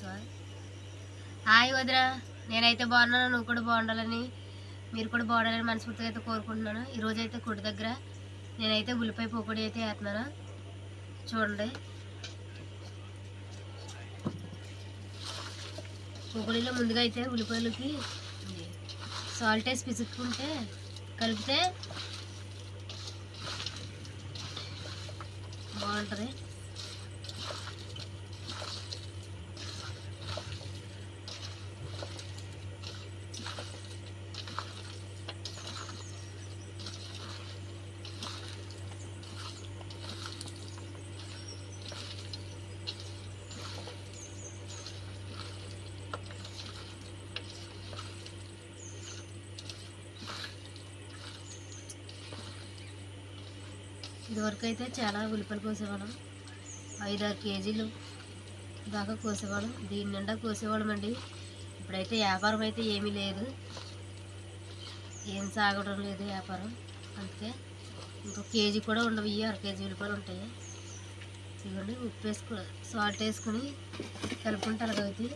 Sir hi వదిరా నేనైతే బాగున్నాను నువ్వు కూడా బాగుండాలని మీరు కూడా బాగుండాలని మనస్ఫూర్తిగా అయితే కోరుకుంటున్నాను. ఈరోజు అయితే కుడి దగ్గర నేనైతే ఉల్లిపాయ పొడి అయితే వేస్తున్నాను చూడండి. పోకుడిలో ముందుగా అయితే ఉల్లిపాయలకి సాల్ట్ వేసి పిసుక్కుంటే కలిపితే బాగుంటుంది. ఇదివరకు అయితే చాలా ఉల్లిపాయలు కోసేవాళ్ళం. ఐదారు కేజీలు దాకా కోసేవాళ్ళం. దీని నిండా కోసేవాళ్ళం అండి ఇప్పుడైతే వ్యాపారం అయితే ఏమీ లేదు. ఏం సాగడం లేదు వ్యాపారం. అందుకే ఇంకో కేజీ కూడా ఉండవు. ఇవి అర కేజీ ఉల్లిపాయలు ఉంటాయి. ఇదిగోండి ఉప్పు వేసుకు సాల్ట్ వేసుకుని కలుపుకుంటారు కాబట్టి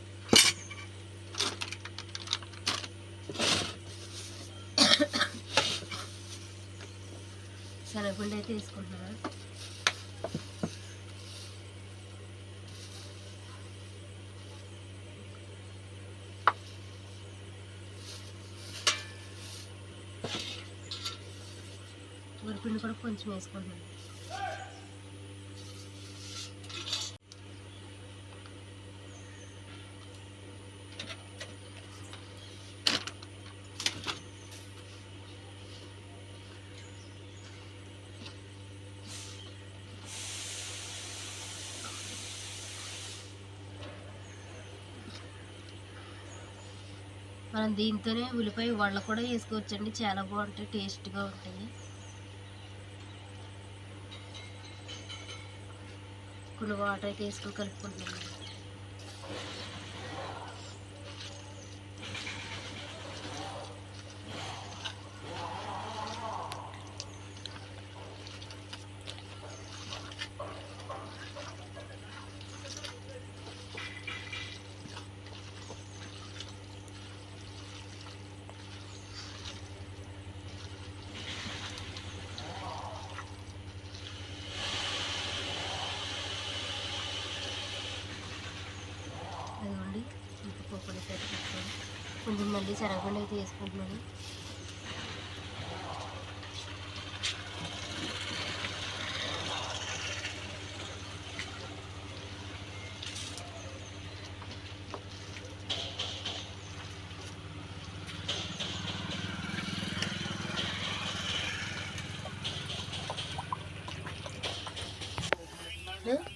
శనగపిండి అయితే వేసుకుంటున్నాను ఉరిపిండి కూడా కొంచెం వేసుకుంటున్నాను మనం దీంతోనే ఉల్లిపాయ వడలు కూడా వేసుకోవచ్చండి. చాలా బాగుంటాయి టేస్ట్గా ఉంటాయి. కొన్ని వాటర్ అయితే వేసుకొని కలుపుకుంటున్నాను అదిగోండి పొడి పెట్టుకుంటాను కొంచెం మళ్ళీ చెరగకుండా అయితే వేసుకుంటున్నాను Yeah.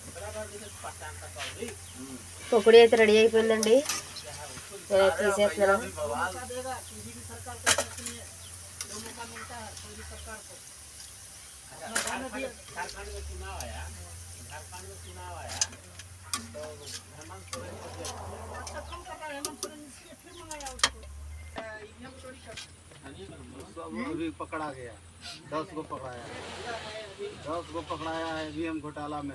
పొగడి అయితే రెడీ అయిపోయిందండి నేనైతే తీసేస్తున్నాను अभी पकड़ा गया दस को पकड़ाया दस को पकड़ाया है ईवीएम घोटाला में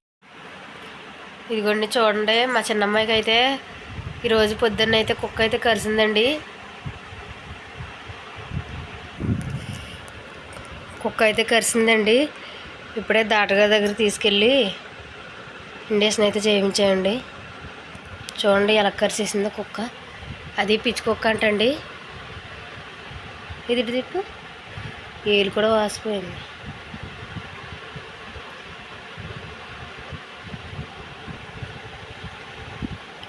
ఇదిగోండి చూడండి. మా చిన్నమ్మాయికి అయితే ఈరోజు పొద్దున్న అయితే కుక్క అయితే కరిసిందండి. కుక్క అయితే కరిసిందండి. ఇప్పుడే దాటగా దగ్గర తీసుకెళ్ళి ఇండేషన్ అయితే చేయించాయండి చూడండి ఎలా కరిసేసిందో కుక్క. అది పిచ్చుకొక్క అంటండి. ఇది ఇటు తిప్పు. ఏలు కూడా వాసిపోయింది.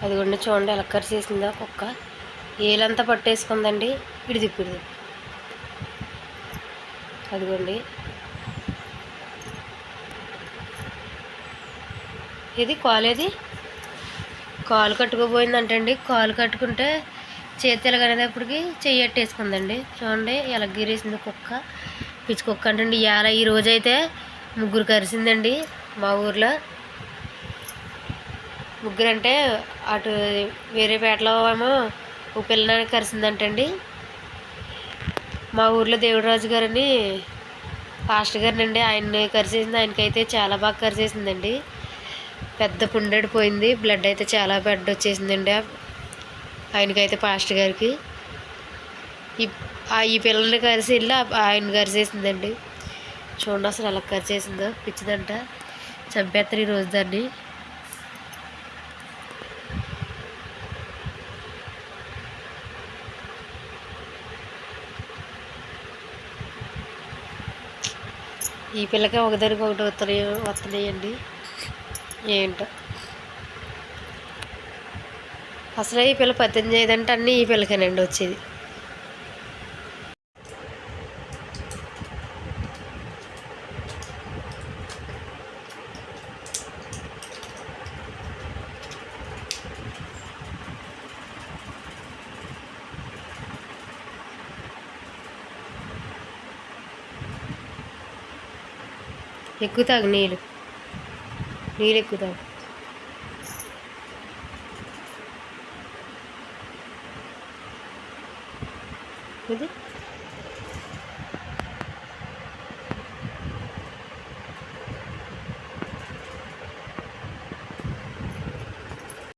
అదిగోండి చూడండి ఎలా కరిచేసిందా కుక్క. ఏలంతా పట్టేసుకుందండి. ఇడి తిప్పు అదిగోండి. ఇది కాలేది కాలు కట్టుకోపోయిందంటండి కాలు కట్టుకుంటే చేతి ఎలాగనేటప్పటికి చెయ్యి చూడండి ఎలా గీరేసింది కుక్క. పిచ్చి కుక్క అంటండి. ఇవాళ ఈ రోజైతే ముగ్గురు కరిసిందండి మా ఊర్లో. ముగ్గురు అంటే అటు వేరే పేటలో ఏమో ఒక పిల్లని కరిసిందంటండి. మా ఊర్లో దేవుడరాజు గారని పాస్టర్ గారినండి. ఆయన్ని కరిచేసింది ఆయనకైతే చాలా బాగా కరిచేసిందండి పెద్ద పుండెడు పోయింది. బ్లడ్ అయితే చాలా బ్లడ్ వచ్చేసిందండి. ఆయనకైతే పాస్టర్ గారికి. ఈ ఆ- ఈ పిల్లల్ని కరిసి వెళ్ళి ఆయన కరిచేసిందండి చూడండి అసలు ఎలా కరిచేసిందో పిచ్చిదంట. చంపేస్తారు ఈరోజు దాన్ని. ఈ పిల్లకి ఒకదానికి ఒకటి వస్తున్నాయి వస్తున్నాయండి ఏంటో. అసలు ఈ పిల్ల పద్దెనిమిది ఐదు అంటే అన్నీ ఈ పిల్లకేనండి వచ్చేది. ఎక్కువ తాగు నీళ్ళు. నీళ్ళు ఎక్కువ తాగు. ఇది